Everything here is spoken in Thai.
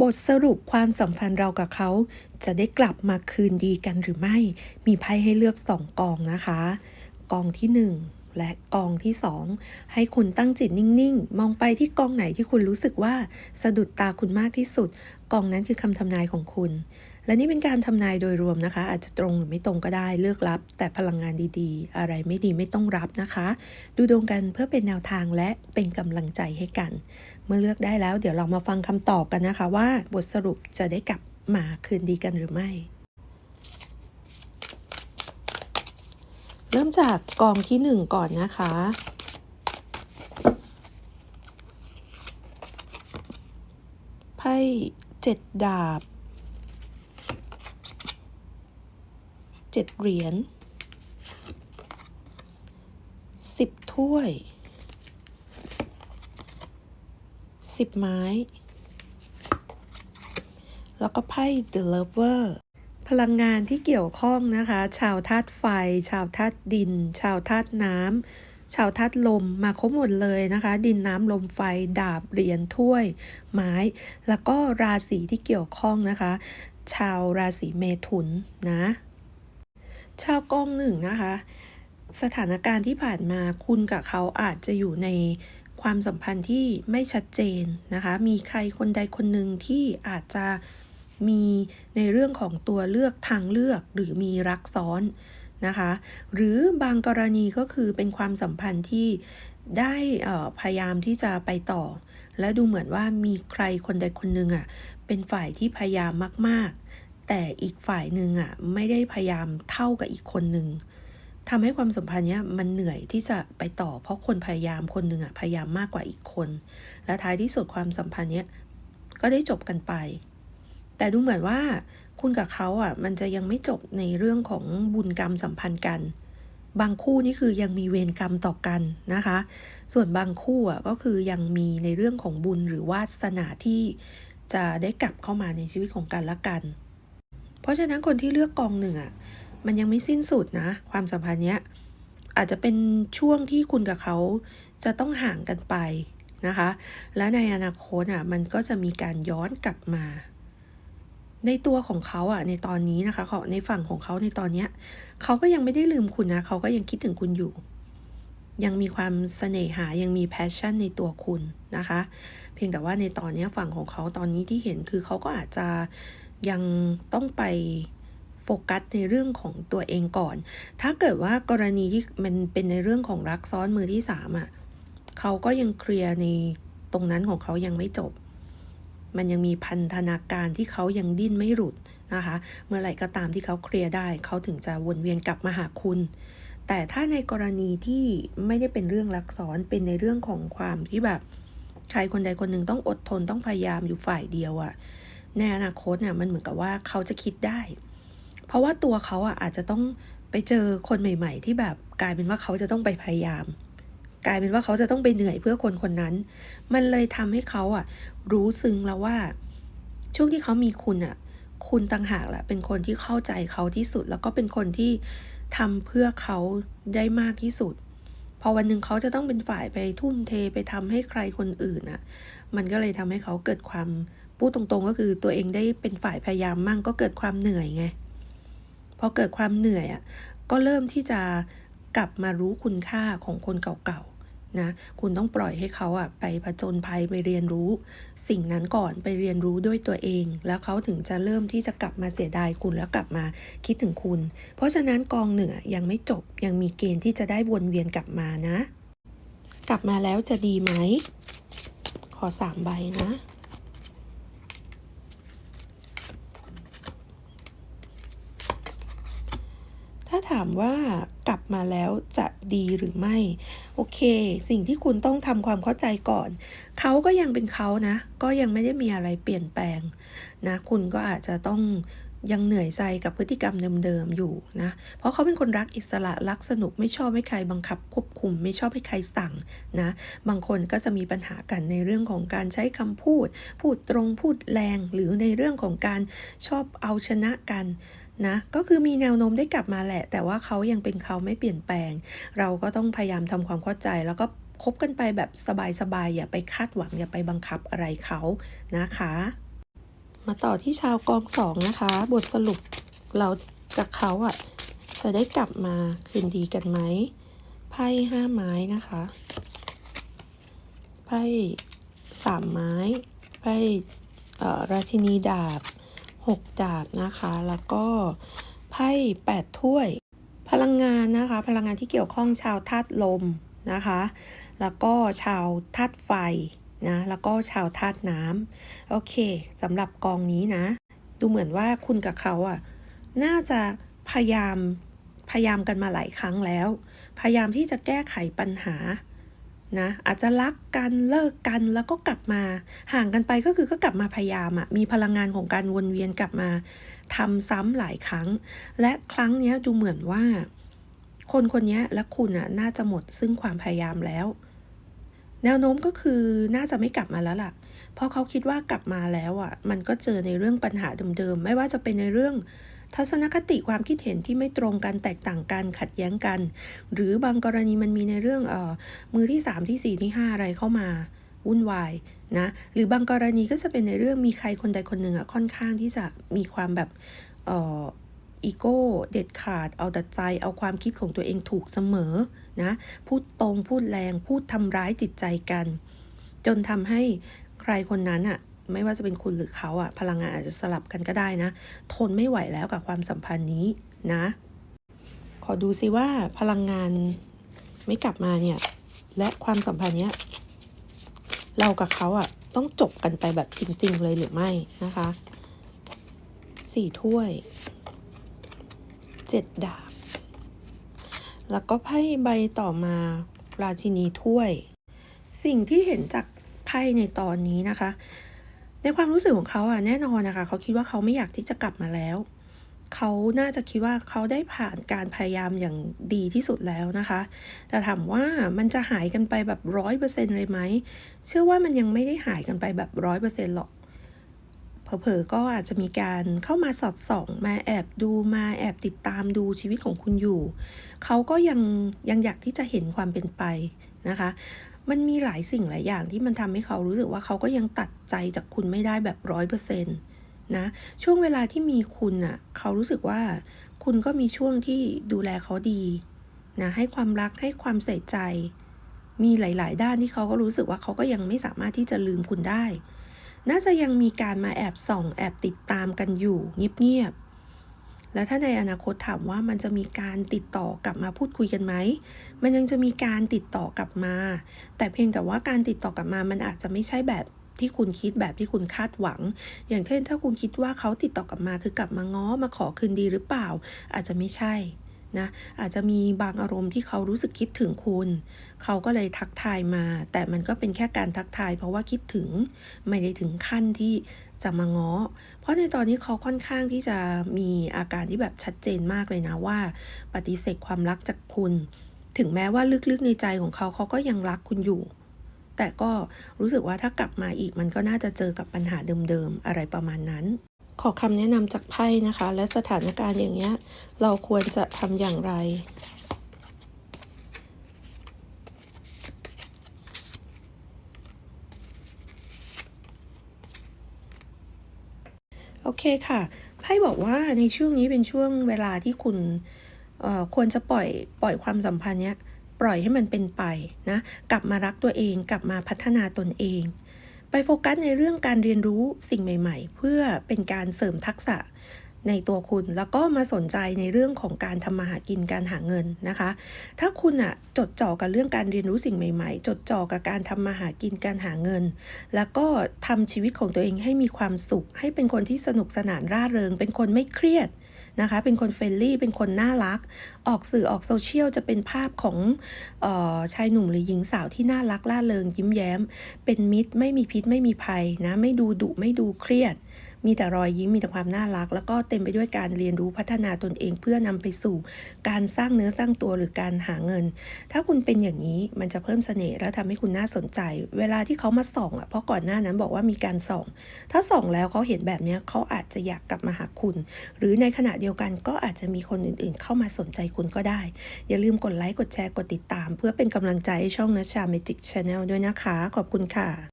บทสรุปความสัมพันธ์เรากับเขา จะได้กลับมาคืนดีกันหรือไม่ มีไพ่ให้เลือกสองกองนะคะ กองที่หนึ่งและกองที่สองให้คุณตั้งจิตนิ่งๆ มองไปที่กองไหนที่คุณรู้สึกว่าสะดุดตาคุณมากที่สุด กองนั้นคือคำทำนายของคุณ และนี่เป็นการทำนายโดยรวมนะคะ อาจจะตรงหรือไม่ตรงก็ได้เลือกรับ แต่พลังงานดีๆ อะไรไม่ดีไม่ต้องรับนะคะ ดูดวงกันเพื่อเป็นแนวทางและเป็นกำลังใจให้กัน เมื่อเลือกได้แล้วเดี๋ยวเรามาฟังคำตอบกันนะคะ ว่าบทสรุปจะได้กลับมาคืนดีกันหรือไม่ เริ่มจากกองที่หนึ่งก่อนนะคะไพ่เจ็ดดาบ จ็ดเหรียญสิบถ้วยสิบไม้ แล้วก็ไพ่ The Lover พลังงานที่เกี่ยวข้องนะคะ ชาวธาตุไฟ ชาวธาตุดิน ชาวธาตุน้ำ ชาวธาตุลม มาครบหมดเลยนะคะ ดินน้ำลมไฟ ดาบ เหรียญ ถ้วย ไม้ แล้วก็ราศีที่เกี่ยวข้องนะคะ ชาวราศีเมถุนนะ ชาวกองหนึ่งนะคะ สถานการณ์ที่ผ่านมาคุณกับเขาอาจจะอยู่ในความสัมพันธ์ที่ไม่ชัดเจนนะคะ มีใครคนใดคนหนึ่งที่อาจจะมีในเรื่องของตัวเลือกทางเลือกหรือมีรักซ้อนนะคะ หรือบางกรณีก็คือเป็นความสัมพันธ์ที่ได้พยายามที่จะไปต่อ และดูเหมือนว่ามีใครคนใดคนหนึ่งอะเป็นฝ่ายที่พยายามมาก ๆ แต่อีกฝ่ายหนึ่งอะไม่ได้พยายามเท่ากับอีกคนหนึ่งทำให้ความสัมพันธ์เนี้ยมันเหนื่อยที่จะไปต่อ เพราะคนพยายามคนหนึ่งอะพยายามมากกว่าอีกคน และท้ายที่สุดความสัมพันธ์เนี้ยก็ได้จบกันไป แต่ดูเหมือนว่าคุณกับเขาอะมันจะยังไม่จบในเรื่องของบุญกรรมสัมพันธ์กัน บางคู่นี่คือยังมีเวรกรรมต่อกันนะคะ ส่วนบางคู่อะก็คือยังมีในเรื่องของบุญหรือวาสนาที่จะได้กลับเข้ามาในชีวิตของกันและกัน ราะฉะนั้นคนที่เลือกกองหนึ่งอะมันยังไม่สิ้นสุดนะ ความสัมพันธ์เนี้ยอาจจะเป็นช่วงที่คุณกับเขาจะต้องห่างกันไปนะคะ และในอนาคตอะมันก็จะมีการย้อนกลับมา ในตัวของเขาอะในตอนนี้นะคะเขาในฝั่งของเขาในตอนเนี้ยเขาก็ยังไม่ได้ลืมคุณนะเขาก็ยังคิดถึงคุณอยู่ ยังมีความเสน่หายังมีแพชชั่นในตัวคุณนะคะ เพียงแต่ว่าในตอนนี้ฝั่งของเขาตอนนี้ที่เห็นคือเขาก็อาจจะ ยังต้องไปโฟกัสในเรื่องของตัวเองก่อน ถ้าเกิดว่ากรณีที่มันเป็นในเรื่องของรักซ้อนมือที่สามอะเขาก็ยังเคลียร์ในตรงนั้นของเขายังไม่จบ มันยังมีพันธนาการที่เขายังดิ้นไม่หลุดนะคะ เมื่อไหร่ก็ตามที่เขาเคลียร์ได้ เขาถึงจะวนเวียนกลับมาหาคุณ แต่ถ้าในกรณีที่ไม่ได้เป็นเรื่องรักซ้อนเป็นในเรื่องของความที่แบบใครคนใดคนหนึ่งต้องอดทนต้องพยายามอยู่ฝ่ายเดียวอะ ในอนาคตเนี่ยมันเหมือนกับว่าเขาจะคิดได้ เพราะว่าตัวเขาอะอาจจะต้องไปเจอคนใหม่ ๆ ที่แบบกลายเป็นว่าเขาจะต้องไปพยายาม กลายเป็นว่าเขาจะต้องไปเหนื่อยเพื่อคนคนนั้น มันเลยทำให้เขาอะ รู้ซึ้งแล้วว่า ช่วงที่เขามีคุณอะ คุณต่างหากแหละเป็นคนที่เข้าใจเขาที่สุด แล้วก็เป็นคนที่ทำเพื่อเขาได้มากที่สุด พอวันหนึ่งเขาจะต้องเป็นฝ่ายไปทุ่มเทไปทำให้ใครคนอื่นอะ มันก็เลยทำให้เขาเกิดความ พูดตรงๆก็คือตัวเองได้เป็นฝ่ายพยายามมั่งก็เกิดความเหนื่อยไงพอเกิดความเหนื่อยอะก็เริ่มที่จะกลับมารู้คุณค่าของคนเก่าๆนะคุณต้องปล่อยให้เขาอะไปผจญภัยไปเรียนรู้ สิ่งนั้นก่อนไปเรียนรู้ด้วยตัวเอง แล้วเขาถึงจะเริ่มที่จะกลับมาเสียดายคุณแล้วกลับมาคิดถึงคุณ เพราะฉะนั้นกองเหนือยังไม่จบยังมีเกณฑ์ที่จะได้วนเวียนกลับมานะ กลับมาแล้วจะดีไหมขอสามใบนะ ถ้าถามว่ากลับมาแล้วจะดีหรือไม่ โอเค สิ่งที่คุณต้องทำความเข้าใจก่อน เขาก็ยังเป็นเขานะ ก็ยังไม่ได้มีอะไรเปลี่ยนแปลงนะ คุณก็อาจจะต้องยังเหนื่อยใจกับพฤติกรรมเดิมๆอยู่นะ เพราะเขาเป็นคนรักอิสระรักสนุกไม่ชอบให้ใครบังคับควบคุม ไม่ชอบให้ใครสั่งนะ บางคนก็จะมีปัญหากันในเรื่องของการใช้คำพูด พูดตรงพูดแรงหรือในเรื่องของการชอบเอาชนะกัน นะก็คือมีแนวโน้มได้กลับมาแหละ แต่ว่าเขายังเป็นเขาไม่เปลี่ยนแปลง เราก็ต้องพยายามทำความเข้าใจ แล้วก็คบกันไปแบบสบายๆอย่าไปคาดหวังอย่าไปบังคับอะไรเขานะคะ มาต่อที่ชาวกองสองนะคะ บทสรุปเรากับเขาอะจะได้กลับมาคืนดีกันไหมไพ่ห้าไม้นะคะไพ่สามไม้ไพ่ราชินีดาบ หกดาบนะคะ แล้วก็ไพ่แปดถ้วย พลังงานนะคะ พลังงานที่เกี่ยวข้องชาวธาตุลมนะคะ แล้วก็ชาวธาตุไฟนะ แล้วก็ชาวธาตุน้ำโอเคสำหรับกองนี้นะ ดูเหมือนว่าคุณกับเขาอะ น่าจะพยายามพยายามกันมาหลายครั้งแล้ว พยายามที่จะแก้ไขปัญหา นะอาจจะรักกันเลิกกันแล้วก็กลับมา ห่างกันไปก็คือก็กลับมาพยายามอะมีพลังงานของการวนเวียนกลับมาทำซ้ำหลายครั้ง และครั้งเนี้ยดูเหมือนว่า คนคนนี้และคุณอะน่าจะหมดซึ่งความพยายามแล้ว แนวโน้มก็คือน่าจะไม่กลับมาแล้วล่ะ เพราะเขาคิดว่ากลับมาแล้วอะมันก็เจอในเรื่องปัญหาเดิมๆไม่ว่าจะเป็นในเรื่อง ทัศนคติความคิดเห็นที่ไม่ตรงกันแตกต่างกันขัดแย้งกัน หรือบางกรณีมันมีในเรื่องเอ่อมือที่ 3 ที่ 4 ที่ 5 อะไรเข้ามาวุ่นวายนะหรือบางกรณีก็จะเป็นในเรื่องมีใครคนใดคนหนึ่งอะค่อนข้างที่จะมีความแบบเอ่ออีโก้เด็ดขาด เอาแต่ใจ เอาความคิดของตัวเองถูกเสมอนะพูดตรงพูดแรงพูดทำร้ายจิตใจกัน จนทำให้ใครคนนั้นอะ ไม่ว่าจะเป็นคุณหรือเขาอะพลังงานอาจจะสลับกันก็ได้นะ ทนไม่ไหวแล้วกับความสัมพันธ์นี้นะ ขอดูซิว่าพลังงานไม่กลับมาเนี่ย และความสัมพันธ์เนี้ยเรากับเขาอะต้องจบกันไปแบบจริง ๆ เลยหรือไม่นะคะสี่ถ้วยเจ็ดดาบแล้วก็ไพ่ใบต่อมาราชินีถ้วย สิ่งที่เห็นจากไพ่ในตอนนี้นะคะ ในความรู้สึกของเขาอะแน่นอนนะคะ เขาคิดว่าเขาไม่อยากที่จะกลับมาแล้ว เขาน่าจะคิดว่าเขาได้ผ่านการพยายามอย่างดีที่สุดแล้วนะคะ แต่ถามว่ามันจะหายกันไปแบบร้อยเปอร์เซ็นต์เลยไหม เชื่อว่ามันยังไม่ได้หายกันไปแบบร้อยเปอร์เซ็นต์หรอกเผลอๆก็อาจจะมีการเข้ามาสอดส่อง มาแอบดูมาแอบติดตามดูชีวิตของคุณอยู่ เขาก็ยังยังอยากที่จะเห็นความเป็นไปนะคะ มันมีหลายสิ่งหลายอย่างที่มันทำให้เขารู้สึกว่าเขาก็ยังตัดใจจากคุณไม่ได้แบบร้อยเปอร์เซ็นต์นะ ช่วงเวลาที่มีคุณอะ่ะ เขารู้สึกว่าคุณก็มีช่วงที่ดูแลเขาดีนะ ให้ความรักให้ความใส่ใจ มีหลาย ๆ ด้านที่เขาก็รู้สึกว่าเขาก็ยังไม่สามารถที่จะลืมคุณได้ น่าจะยังมีการมาแอบส่อง แอบติดตามกันอยู่เงียบๆ แล้วถ้าในอนาคตถามว่ามันจะมีการติดต่อกลับมาพูดคุยกันไหม มันยังจะมีการติดต่อกลับมา แต่เพียงแต่ว่าการติดต่อกลับมา มันอาจจะไม่ใช่แบบที่คุณคิดแบบที่คุณคาดหวัง อย่างเช่นถ้าคุณคิดว่าเขาติดต่อกลับมาคือกลับมาง้อมาขอคืนดีหรือเปล่า อาจจะไม่ใช่นะอาจจะมีบางอารมณ์ที่เขารู้สึกคิดถึงคุณ เขาก็เลยทักทายมา แต่มันก็เป็นแค่การทักทาย เพราะว่าคิดถึงไม่ได้ถึงขั้นที่ จะมาง้อ เพราะในตอนนี้เขาค่อนข้างที่จะมีอาการที่แบบชัดเจนมากเลยนะว่า ปฏิเสธความรักจากคุณ ถึงแม้ว่าลึกๆในใจของเขาเขาก็ยังรักคุณอยู่ แต่ก็รู้สึกว่าถ้ากลับมาอีกมันก็น่าจะเจอกับปัญหาเดิมๆอะไรประมาณนั้น ขอคำแนะนำจากไพ่นะคะ และสถานการณ์อย่างเงี้ยเราควรจะทำอย่างไร โอเคค่ะไพ่บอกว่าในช่วงนี้เป็นช่วงเวลาที่คุณควรจะปล่อยปล่อยความสัมพันธ์เนี้ยปล่อยให้มันเป็นไปนะกลับมารักตัวเอง กลับมาพัฒนาตนเอง ไปโฟกัสในเรื่องการเรียนรู้สิ่งใหม่ ๆ เพื่อเป็นการเสริมทักษะ ในตัวคุณ แล้วก็มาสนใจในเรื่องของการทำมาหากินการหาเงินนะคะ ถ้าคุณอะจดจ่อกับเรื่องการเรียนรู้สิ่งใหม่ๆ จดจ่อกับการทำมาหากินการหาเงิน แล้วก็ทำชีวิตของตัวเองให้มีความสุข ให้เป็นคนที่สนุกสนานร่าเริง เป็นคนไม่เครียดนะคะ เป็นคนเฟรนลี่ เป็นคนน่ารัก ออกสื่อออกโซเชียลจะเป็นภาพของเออชายหนุ่มหรือหญิงสาวที่น่ารักล่าเริงยิ้มแย้ม เป็นมิตรไม่มีพิษไม่มีภัยนะ ไม่ดูดุไม่ดูเครียด มีแต่รอยยิ้มมีแต่ความน่ารัก แล้วก็เต็มไปด้วยการเรียนรู้พัฒนาตนเองเพื่อนำไปสู่ การสร้างเนื้อสร้างตัวหรือการหาเงิน ถ้าคุณเป็นอย่างนี้มันจะเพิ่มเสน่ห์แล้วทำให้คุณน่าสนใจ เวลาที่เขามาส่องอะเพราะก่อนหน้านั้นบอกว่ามีการส่อง ถ้าส่องแล้วเขาเห็นแบบนี้เขาอาจจะอยากกลับมาหาคุณ หรือในขณะเดียวกันก็อาจจะมีคนอื่นๆ เข้ามาสนใจคุณก็ได้ อย่าลืมกดไลค์กดแชร์กดติดตาม เพื่อเป็นกำลังใจให้ช่องนัชชาเมจิกชาแนลด้วยนะคะ ขอบคุณค่ะ